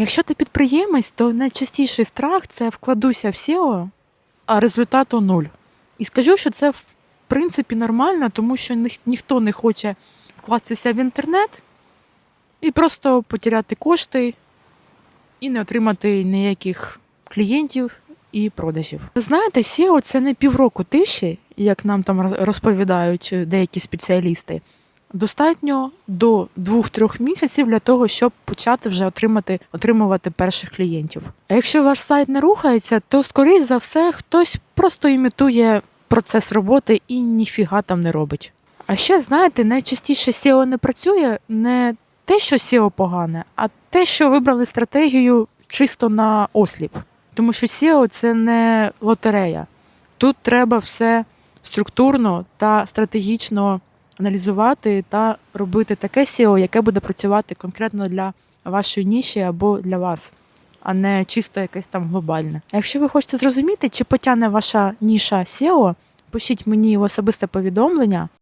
Якщо ти підприємець, то найчастіший страх це вкладуся в SEO, а результату нуль. І скажу, що це в принципі нормально, тому що ніх- ніхто не хоче вкластися в інтернет і просто потеряти кошти і не отримати ніяких клієнтів і продажів. Знаєте, SEO – це не півроку тиші, як нам там розповідають деякі спеціалісти. Достатньо до 2-3 місяців для того, щоб почати вже отримати, отримувати перших клієнтів. А якщо ваш сайт не рухається, то скоріш за все хтось просто імітує процес роботи і ніфіга там не робить. А ще знаєте, найчастіше SEO не працює не те, що SEO погане, а те, що вибрали стратегію чисто на осліп. Тому що SEO це не лотерея. Тут треба все структурно та стратегічно аналізувати та робити таке SEO, яке буде працювати конкретно для вашої ніші або для вас, а не чисто якесь там глобальне. Якщо ви хочете зрозуміти, чи потягне ваша ніша SEO, пишіть мені в особисте повідомлення.